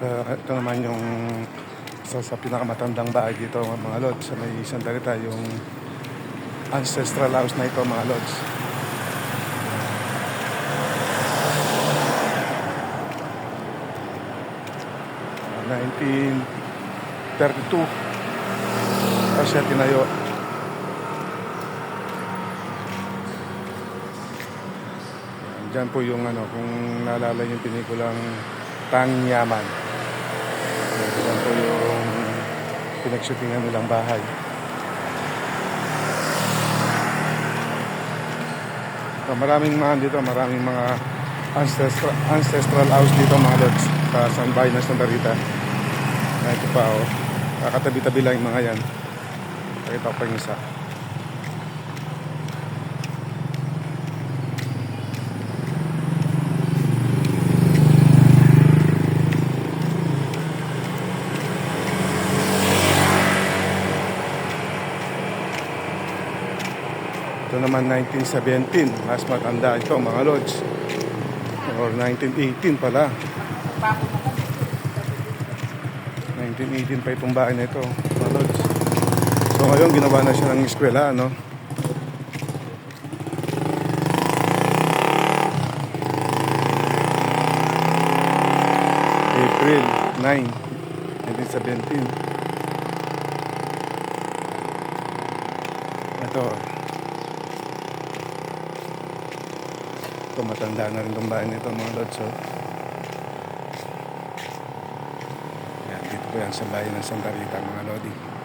Uh, ito naman yung isa sa pinakamatandang bahay dito mga lods sa may Santa Rita yung ancestral house na ito mga lods. Uh, 1932 pa tinayo. Diyan po yung ano, kung naalala yung pinikulang Tangyaman. Diyan po yung pinagshootingan nilang bahay. So, maraming mga dito, maraming mga ancestral, ancestral house dito mga lods sa San Bayan ng Santa Rita. Ito pa oh. Kakatabi-tabi lang yung mga yan. Pakita ko pa yung isa. Ito naman 1917, mas matanda ito mga lodge. Or 1918 pala. 1918 pa itong bahay na ito, mga lodge. So ngayon ginawa na siya ng eskwela, no? April 9, 1917. Ito, Ito, matanda na rin itong bahay nito mga lods. Oh. Yan, dito po yan sa bayan ng Santa Rita mga lodi.